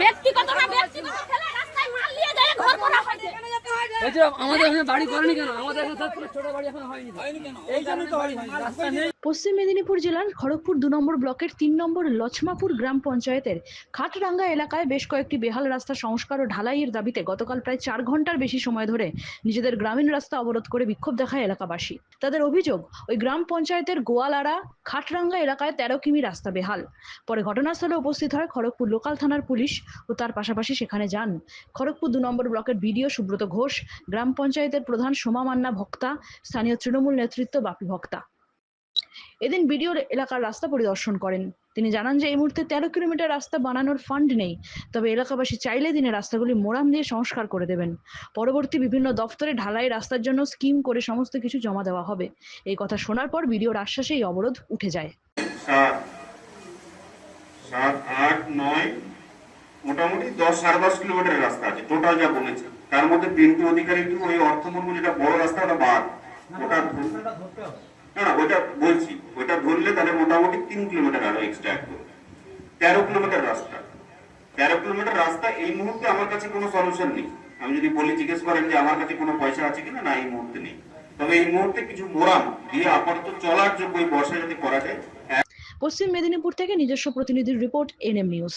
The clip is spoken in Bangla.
ব্যক্তিগত ব্যক্তিগত খেলে রাস্তায় মাল নিয়ে যায় ঘর করা হয়েছে পশ্চিম মেদিনীপুর জেলার খড়গপুর দু নম্বর ব্লকের তিন নম্বর লছমাপুর গ্রাম পঞ্চায়েতের খাটরাঙ্গা এলাকায় বেশ কয়েকটি বেহাল রাস্তা সংস্কার ও ঢালাইয়ের দাবিতে গতকাল প্রায় চার ঘণ্টার বেশি সময় ধরে নিজেদের গ্রামীণ রাস্তা অবরোধ করে বিক্ষোভ দেখায় এলাকাবাসী। তাদের অভিযোগ ওই গ্রাম পঞ্চায়েতের গোয়ালারা খাটরাঙ্গা এলাকায় তেরো কিমি রাস্তা বেহাল। পরে ঘটনাস্থলে উপস্থিত হয় খড়গপুর লোকাল থানার পুলিশ ও তার পাশাপাশি সেখানে যান। খড়গপুর দু নম্বর ব্লকের বিডিও সুব্রত ঘোষ। গ্রাম পঞ্চায়েতের প্রধান সোমা মান্না ভক্তা, স্থানীয় তৃণমূল নেতৃত্ব বাপি ভক্তা। এদিন বিডিওর এলাকার রাস্তা পরিদর্শন করেন। তিনি জানান যে, এই মুহূর্তে তেরো কিলোমিটার রাস্তা বানানোর ফান্ড নেই। তবে এলাকাবাসী চাইলে দিনে রাস্তাগুলি মোরাম দিয়ে সংস্কার করে দেবেন। পরবর্তী বিভিন্ন দফতরে ঢালাই রাস্তার জন্য স্কিম করে সমস্ত কিছু জমা দেওয়া হবে। এই কথা শোনার পর বিডিওর আশ্বাসে এই অবরোধ উঠে যায়। সাত আট, নয়, মোটামুটি দশ সাড়ে দশ কিলোমিটারের রাস্তা আছে। টোটাল যা বলেছে তার মধ্যে পিন্টু অধিকারী ওই অর্থমূল্য যেটা বড় রাস্তা ওটা বাদ। ওটা না না ওইটা বলছি ওইটা ধরলে তাহলে মোটামুটি তিন কিলোমিটার আরও এক্সট্রা অ্যাড করবে তেরো কিলোমিটার রাস্তা। তেরো কিলোমিটার রাস্তা এই মুহূর্তে আমার কাছে কোনো সলিউশন নেই। আমি যদি বলি জিজ্ঞেস করেন যে আমার কাছে কোনো পয়সা আছে কিনা? না এই মুহূর্তে নেই। তবে এই মুহূর্তে কিছু মোরাম দিয়ে আপাতত চলার যোগ্য এই বর্ষা যদি করা যায় পশ্চিম মেদিনীপুর থেকে নিজস্ব প্রতিনিধির রিপোর্ট এনএম নিউজ।